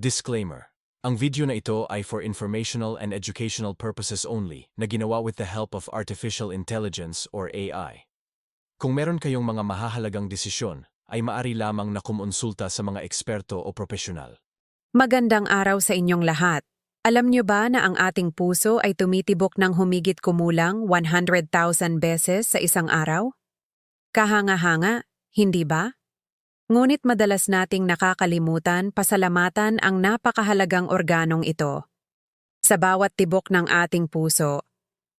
Disclaimer. Ang video na ito ay for informational and educational purposes only na ginawa with the help of artificial intelligence or AI. Kung meron kayong mga mahahalagang desisyon, ay maari lamang na kumonsulta sa mga eksperto o profesional. Magandang araw sa inyong lahat. Alam niyo ba na ang ating puso ay tumitibok ng humigit kumulang 100,000 beses sa isang araw? Kahanga-hanga, hindi ba? Ngunit madalas nating nakakalimutan pasalamatan ang napakahalagang organong ito. Sa bawat tibok ng ating puso,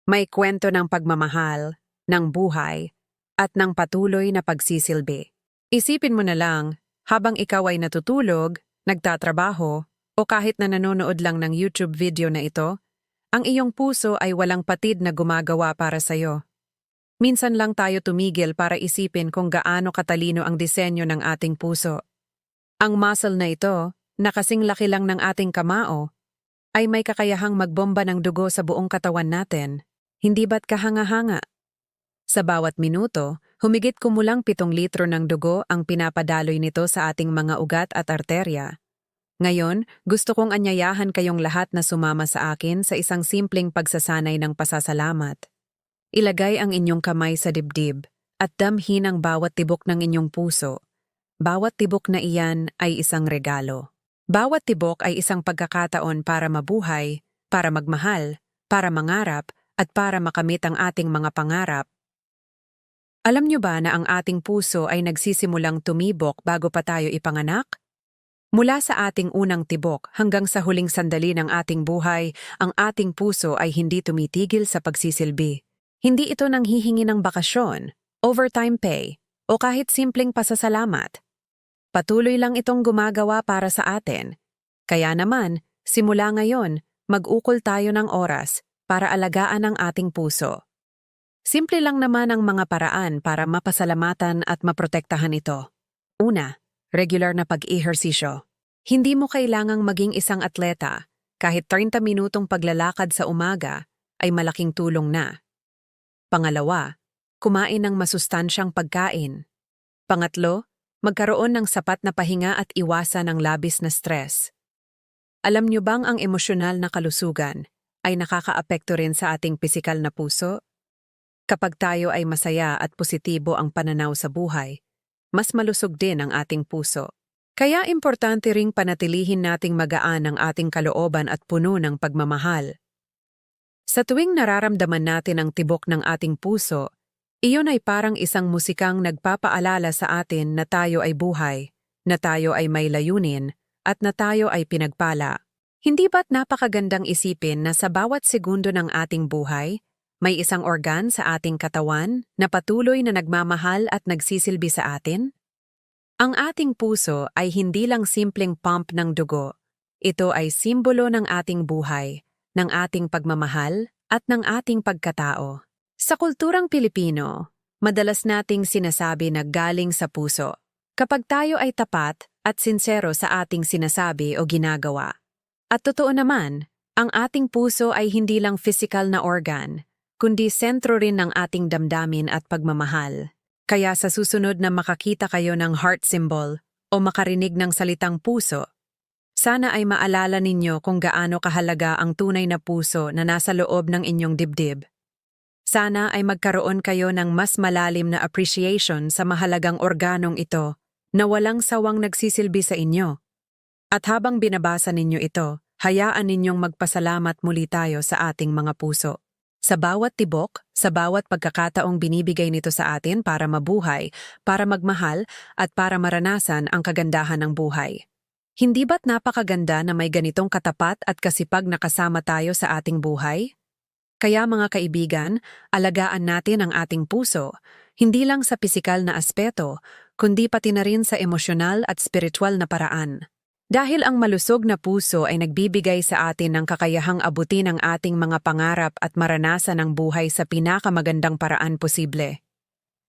may kwento ng pagmamahal, ng buhay, at ng patuloy na pagsisilbi. Isipin mo na lang, habang ikaw ay natutulog, nagtatrabaho, o kahit na nanonood lang ng YouTube video na ito, ang iyong puso ay walang patid na gumagawa para sa'yo. Minsan lang tayo tumigil para isipin kung gaano katalino ang disenyo ng ating puso. Ang muscle na ito, na kasing laki lang ng ating kamao, ay may kakayahang magbomba ng dugo sa buong katawan natin. Hindi ba't kahanga-hanga? Sa bawat minuto, humigit kumulang pitong litro ng dugo ang pinapadaloy nito sa ating mga ugat at arterya. Ngayon, gusto kong anyayahan kayong lahat na sumama sa akin sa isang simpleng pagsasanay ng pasasalamat. Ilagay ang inyong kamay sa dibdib at damhin ang bawat tibok ng inyong puso. Bawat tibok na iyan ay isang regalo. Bawat tibok ay isang pagkakataon para mabuhay, para magmahal, para mangarap, at para makamit ang ating mga pangarap. Alam niyo ba na ang ating puso ay nagsisimulang tumibok bago pa tayo ipanganak? Mula sa ating unang tibok hanggang sa huling sandali ng ating buhay, ang ating puso ay hindi tumitigil sa pagsisilbi. Hindi ito nang hihingi ng bakasyon, overtime pay, o kahit simpleng pasasalamat. Patuloy lang itong gumagawa para sa atin. Kaya naman, simula ngayon, mag-ukol tayo ng oras para alagaan ang ating puso. Simple lang naman ang mga paraan para mapasalamatan at maprotektahan ito. Una, regular na pag-ehersisyo. Hindi mo kailangang maging isang atleta. Kahit 30 minutong paglalakad sa umaga ay malaking tulong na. Pangalawa, kumain ng masustansyang pagkain. Pangatlo, magkaroon ng sapat na pahinga at iwasan ang labis na stress. Alam niyo bang ang emosyonal na kalusugan ay nakakaapekto rin sa ating pisikal na puso? Kapag tayo ay masaya at positibo ang pananaw sa buhay, mas malusog din ang ating puso. Kaya importante ring panatilihin nating magaan ang ating kalooban at puno ng pagmamahal. Sa tuwing nararamdaman natin ang tibok ng ating puso, iyon ay parang isang musikang nagpapaalala sa atin na tayo ay buhay, na tayo ay may layunin, at na tayo ay pinagpala. Hindi ba't napakagandang isipin na sa bawat segundo ng ating buhay, may isang organ sa ating katawan na patuloy na nagmamahal at nagsisilbi sa atin? Ang ating puso ay hindi lang simpleng pump ng dugo. Ito ay simbolo ng ating buhay, ng ating pagmamahal, at ng ating pagkatao. Sa kulturang Pilipino, madalas nating sinasabi na galing sa puso. Kapag tayo ay tapat at sinsero sa ating sinasabi o ginagawa. At totoo naman, ang ating puso ay hindi lang physical na organ, kundi sentro rin ng ating damdamin at pagmamahal. Kaya sa susunod na makakita kayo ng heart symbol o makarinig ng salitang puso, sana ay maalala ninyo kung gaano kahalaga ang tunay na puso na nasa loob ng inyong dibdib. Sana ay magkaroon kayo ng mas malalim na appreciation sa mahalagang organong ito na walang sawang nagsisilbi sa inyo. At habang binabasa ninyo ito, hayaan ninyong magpasalamat muli tayo sa ating mga puso. Sa bawat tibok, sa bawat pagkakataong binibigay nito sa atin para mabuhay, para magmahal, at para maranasan ang kagandahan ng buhay. Hindi ba't napakaganda na may ganitong katapat at kasipag na kasama tayo sa ating buhay? Kaya mga kaibigan, alagaan natin ang ating puso, hindi lang sa pisikal na aspeto, kundi pati na rin sa emosyonal at spiritual na paraan. Dahil ang malusog na puso ay nagbibigay sa atin ng kakayahang abutin ang ating mga pangarap at maranasan ang buhay sa pinakamagandang paraan posible.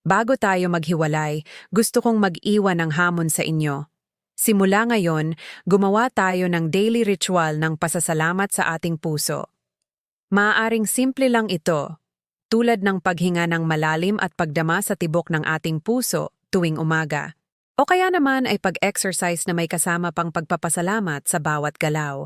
Bago tayo maghiwalay, gusto kong mag-iwan ng hamon sa inyo. Simula ngayon, gumawa tayo ng daily ritual ng pasasalamat sa ating puso. Maaaring simple lang ito, tulad ng paghinga ng malalim at pagdama sa tibok ng ating puso tuwing umaga. O kaya naman ay pag-exercise na may kasama pang pagpapasalamat sa bawat galaw.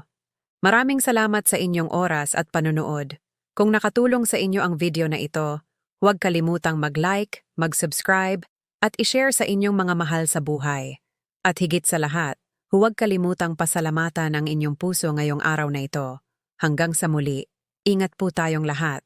Maraming salamat sa inyong oras at panunood. Kung nakatulong sa inyo ang video na ito, huwag kalimutang mag-like, mag-subscribe, at i-share sa inyong mga mahal sa buhay. At higit sa lahat, huwag kalimutang pasalamatan ang inyong puso ngayong araw na ito. Hanggang sa muli, ingat po tayong lahat.